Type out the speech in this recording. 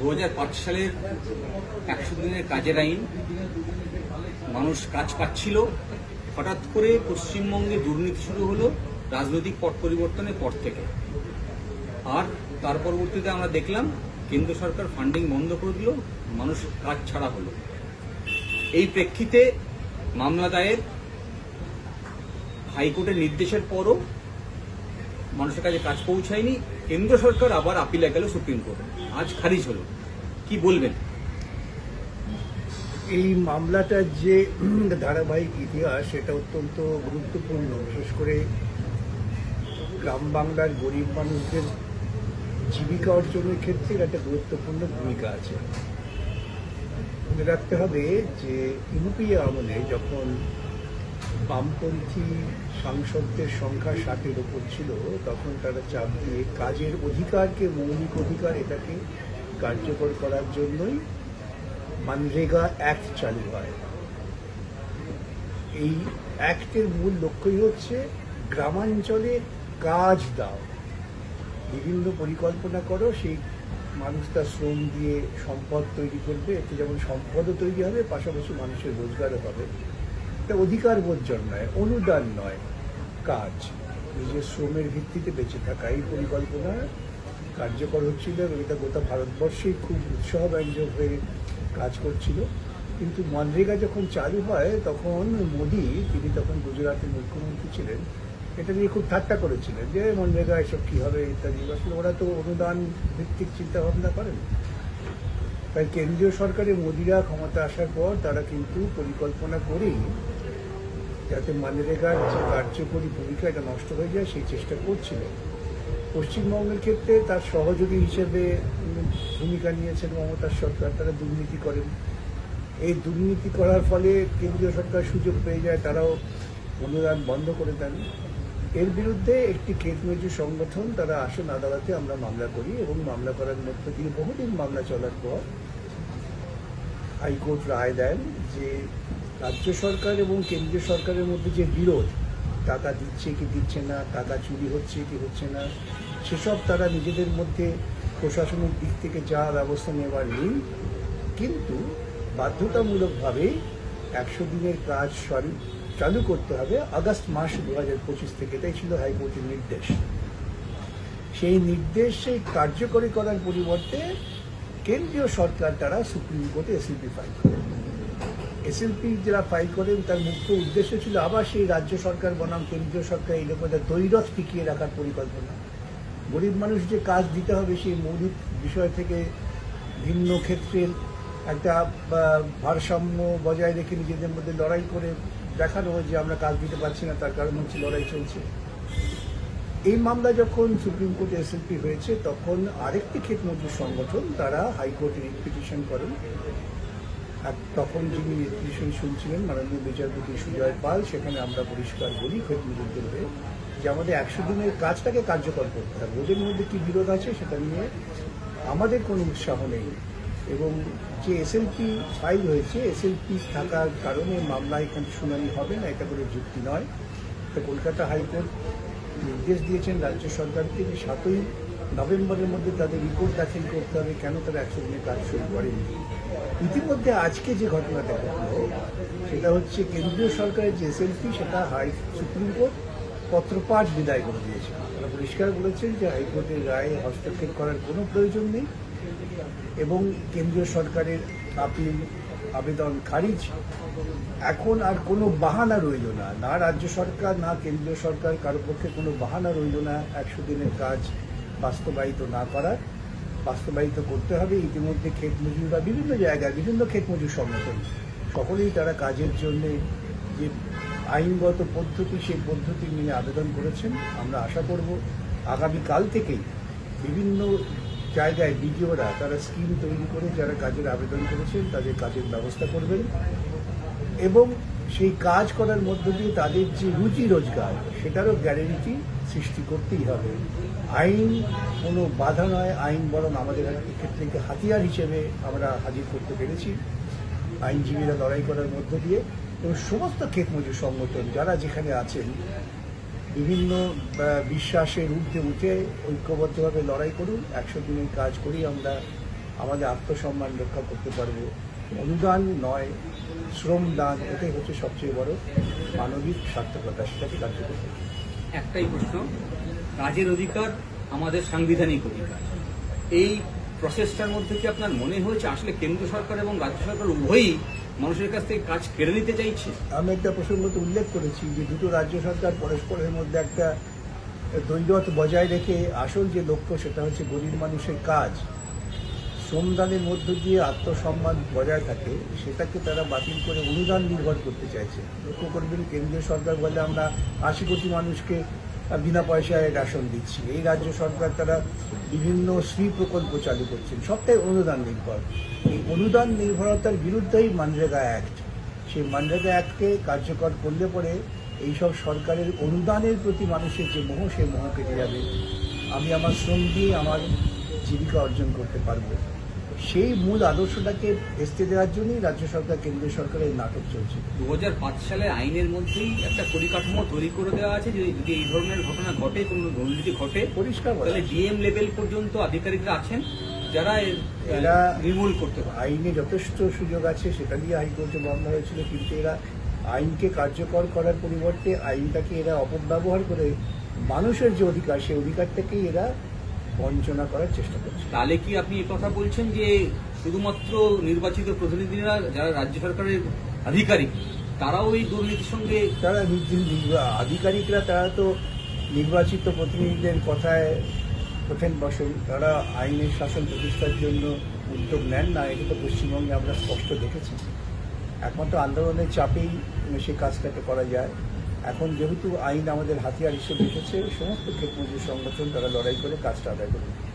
দু সালের একশো দিনের কাজের আইন। মানুষ কাজ পাচ্ছিল। হঠাৎ করে পশ্চিমবঙ্গে দুর্নীতি শুরু হলো রাজনৈতিক পট পরিবর্তনের পর থেকে। আর তার পরবর্তীতে আমরা দেখলাম, কেন্দ্র সরকার ফান্ডিং বন্ধ করে দিল, মানুষ কাজ ছাড়া হলো। এই প্রেক্ষিতে মামলা দায়ের হাইকোর্টের নির্দেশের পরও মানুষের কাছে কাজ পৌঁছায়নি, কেন্দ্র সরকার আবার আপিলে গেল সুপ্রিম কোর্টে। আজ খারিজ হলো। কি বলবেন? এই মামলাটার যে ধারাবাহিক ইতিহাস, সেটা অত্যন্ত গুরুত্বপূর্ণ। বিশেষ করে গ্রাম বাংলার গরিব মানুষদের জীবিকা অর্জনের ক্ষেত্রে একটা গুরুত্বপূর্ণ ভূমিকা আছে। মনে রাখতে হবে যে ইউপিএ আমলে যখন বামপন্থী সাংসদদের সংখ্যা ষাটের ওপর ছিল, তখন তারা চাপ দিয়ে কাজের অধিকারকে মৌলিক অধিকার এটাকে কার্যকর করার জন্যই মানরেগা অ্যাক্ট চালু হয়। এই অ্যাক্টের মূল লক্ষ্যই হচ্ছে গ্রামাঞ্চলে কাজ দাও। বিভিন্ন পরিকল্পনা করো, সেই মানুষ তার শ্রম দিয়ে সম্পদ তৈরি করবে এতে যেমন সম্পদও তৈরি হবে, পাশাপাশি মানুষের রোজগারও হবে। এটা অধিকার বোধ জন্মায় অনুদান নয় কাজ। নিজের শ্রমের ভিত্তিতে বেঁচে থাকা এই পরিকল্পনা কার্যকর হচ্ছিল এবং এটা গোটা ভারতবর্ষেই খুব উৎসাহব্যঞ্জক হয়ে কাজ করছিল। কিন্তু মনরেগা যখন চালু হয়, তখন মোদি, তিনি তখন গুজরাটের মুখ্যমন্ত্রী ছিলেন, এটা নিয়ে খুব ঠাট্টা করেছিলেন যে, মনরেগা, এসব কী হবে? ইত্যাদি আসলে ওরা তো অনুদান ভিত্তিক চিন্তা ভাবনা করেন। তাই কেন্দ্রীয় সরকারে মোদিরা ক্ষমতা আসার পর তারা কিন্তু পরিকল্পনা করেই যাতে মানরেগার যে কার্যকরী ভূমিকা এটা নষ্ট হয়ে যায়, সেই চেষ্টা করছিল। পশ্চিমবঙ্গের ক্ষেত্রে তার সহযোগী হিসেবে ভূমিকা নিয়েছেন মমতার সরকার, তারা দুর্নীতি করেন। এই দুর্নীতি করার ফলে কেন্দ্রীয় সরকার সুযোগ পেয়ে যায়, তারাও অনুদান বন্ধ করে দেন। এর বিরুদ্ধে একটি মজুর সংগঠন, তারা আসন আদালতে আমরা মামলা করি এবং মামলা করার মধ্য দিয়ে বহুদিন মামলা চলার পর হাইকোর্ট রায় দেন যে রাজ্য সরকার এবং কেন্দ্রীয় সরকারের মধ্যে যে বিরোধ, টাকা দিচ্ছে কি দিচ্ছে না, টাকা চুরি হচ্ছে কি হচ্ছে না, সেসব তারা নিজেদের মধ্যে প্রশাসনের দিক থেকে যা ব্যবস্থা নেওয়ার নেই, কিন্তু বাধ্যতামূলকভাবে একশো দিনের কাজ চালু করতে হবে আগস্ট মাস দু হাজার পঁচিশ থেকে, এটাই ছিল হাইকোর্টের নির্দেশ। সেই নির্দেশ সেই কার্যকরী করার পরিবর্তে কেন্দ্রীয় সরকার তারা সুপ্রিম কোর্টে এসএলপি ফাইল করে। এসএলপি যারা ফাইল করেন তার মুখ্য উদ্দেশ্য ছিল আবার সেই রাজ্য সরকার বনাম, কেন্দ্রীয় সরকার এই রকম দৈরথ টিকিয়ে রাখার পরিকল্পনা। গরিব মানুষ যে কাজ দিতে হবে সেই মৌলিক বিষয় থেকে ভিন্ন ক্ষেত্রের একটা ভারসাম্য বজায় রেখে নিজেদের মধ্যে লড়াই করে দেখানো যে আমরা কাজ দিতে পারছি না, তার কারণ হচ্ছে লড়াই চলছে। এই মামলা যখন সুপ্রিম কোর্টে এসএলপি হয়েছে, তখন আরেকটি ক্ষেত সংগঠন, তারা হাইকোর্টে পিটিশন করেন। আর তখন যিনি পিটিশন শুনছিলেন মাননীয় বিচারপতি সুজয় পাল, সেখানে আমরা পরিষ্কার বলি হয়ে যে আমাদের একশো দিনের কাজটাকে কার্যকর করতে হবে। ওদের মধ্যে কি বিরোধ আছে সেটা নিয়ে আমাদের কোনো উৎসাহ নেই। এবং যে এসএলপি ফাইল হয়েছে এসএলপি থাকার কারণে মামলা এখানে শুনানি হবে না, এটা কোনো যুক্তি নয়। তো কলকাতা হাইকোর্ট নির্দেশ দিয়েছেন রাজ্য সরকারকে যে সাতই নভেম্বরের মধ্যে তাদের রিপোর্ট দাখিল করতে হবে, কেন তারা একশো দিনের কাজ শুরু করেনি? ইতিমধ্যে আজকে যে ঘটনাটা ঘটলো, সেটা হচ্ছে কেন্দ্রীয় সরকারের যে এসএলপি সেটা হাই সুপ্রিম কোর্ট পত্রপাঠ বিদায় করে দিয়েছে। তারা পরিষ্কার বলেছেন যে হাইকোর্টের রায়ে হস্তক্ষেপ করার কোনো প্রয়োজন নেই এবং কেন্দ্রীয় সরকারের আপিল, আবেদন খারিজ এখন আর কোনো বাহানা রইল না। না রাজ্য সরকার, না কেন্দ্রীয় সরকার কারোর পক্ষে কোনো বাহানা রইল না। একশো দিনের কাজ বাস্তবায়িত না করার, বাস্তবায়িত করতে হবে। ইতিমধ্যে ক্ষেত মজুর বা বিভিন্ন জায়গায় বিভিন্ন ক্ষেত মজুর সংগঠন, সকলেই তারা কাজের জন্য যে আইনগত পদ্ধতি, সেই পদ্ধতি নিয়ে আবেদন করেছেন। আমরা আশা করব আগামীকাল থেকেই বিভিন্ন জায়গায় বিডিওরা তারা স্কিম তৈরি করে যারা কাজের আবেদন করেছেন, তাদের কাজের ব্যবস্থা করবেন। এবং সেই কাজ করার মধ্য দিয়ে তাদের যে রুচি রোজগার, সেটারও গ্যারেন্টি সৃষ্টি করতেই হবে। আইন কোনো বাধা নয়। আইন বরং আমাদের ক্ষেত্রে হাতিয়ার হিসেবে আমরা হাজির করতে পেরেছি। আইনজীবীরা লড়াই করার মধ্য দিয়ে এবং সমস্ত ক্ষেত মজুর সংগঠন যারা যেখানে আছেন, বিভিন্ন বিশ্বাসের ঊর্ধ্বে উঠে ঐক্যবদ্ধভাবে লড়াই করুন। একশো দিনের কাজ করেই আমরা আমাদের আত্মসম্মান রক্ষা করতে পারব। অনুদান নয়, শ্রম দান, এটাই হচ্ছে সবচেয়ে বড় মানবিক সার্থকতা সেটাকে কার্যকর। একটাই প্রশ্ন, কাজের অধিকার আমাদের সাংবিধানিক অধিকার। এই প্রসেসটার মধ্যে কি আপনার মনে হয়েছে আসলে কেন্দ্র সরকার এবং রাজ্য সরকার উভয়ই মানুষের কাছ থেকে কাজ কেড়ে নিতে চাইছে? আমি একটা প্রসঙ্গতে উল্লেখ করেছি যে দুটো রাজ্য সরকার পরস্পরের মধ্যে একটা দ্বৈরথ বজায় রেখে আসল যে লক্ষ্য সেটা হচ্ছে গরিব মানুষের কাজ। শ্রমদানের মধ্য দিয়ে আত্মসম্মান বজায় থাকে, সেটাকে তারা বাতিল করে অনুদান নির্ভর করতে চাইছে। লক্ষ্য করবেন, কেন্দ্রীয় সরকার বলে আমরা আশি কোটি মানুষকে বিনা পয়সায় রেশন দিচ্ছি। এই রাজ্য সরকার তারা বিভিন্ন শ্রী প্রকল্প চালু করছেন। সবটাই অনুদান নির্ভর। এই অনুদান নির্ভরতার বিরুদ্ধেই মানরেগা অ্যাক্ট। সেই মানরেগা অ্যাক্টকে কার্যকর করলে পরে এইসব সরকারের অনুদানের প্রতি মানুষের যে মোহ, সেই মোহ কেটে যাবে। আমি আমার শ্রম দিয়ে আমার জীবিকা অর্জন করতে পারব। সেই মূল আদর্শটাকে ভেস্তে দেওয়ার জন্যই রাজ্য সরকার কেন্দ্রীয় সরকারের নাটক চলছে দু হাজার পাঁচ সালে আইনের মধ্যেই একটা পরিকাঠামো তৈরি করে দেওয়া আছে যে যদি এই ধরনের ঘটনা ঘটে কোনো দুর্নীতি ঘটে পরিষ্কার তাহলে। ডিএম লেভেল পর্যন্ত আধিকারিকরা আছেন যারা এর এরা- নির্মূল করতে পারে আইনে যথেষ্ট সুযোগ আছে সেটা নিয়ে হাইকোর্টে বন্ধ হয়েছিল কিন্তু এরা আইনকে কার্যকর করার পরিবর্তে আইনটাকে এরা অপব্যবহার করে মানুষের যে অধিকার সেই অধিকারটাকেই এরা বঞ্চনা করার চেষ্টা করছে। তাহলে কি আপনি কথা বলছেন যে শুধুমাত্র নির্বাচিত প্রতিনিধিরা যারা রাজ্য সরকারের আধিকারিক তারাও এই দুর্নীতির সঙ্গে তারা আধিকারিকরা তারা তো নির্বাচিত প্রতিনিধিদের কথায় ওঠেন বসেন। তারা আইনের শাসন প্রতিষ্ঠার জন্য উদ্যোগ নেন না এটা তো পশ্চিমবঙ্গে আমরা স্পষ্ট দেখেছি। একমাত্র আন্দোলনের চাপেই সে কাজটাকে করা যায়। এখন যেহেতু আইন আমাদের হাতিয়ার হিসেবে এসেছে, সমস্ত ক্ষেত্রে সংগঠন তারা লড়াই করে, কাজটা আদায় করবে।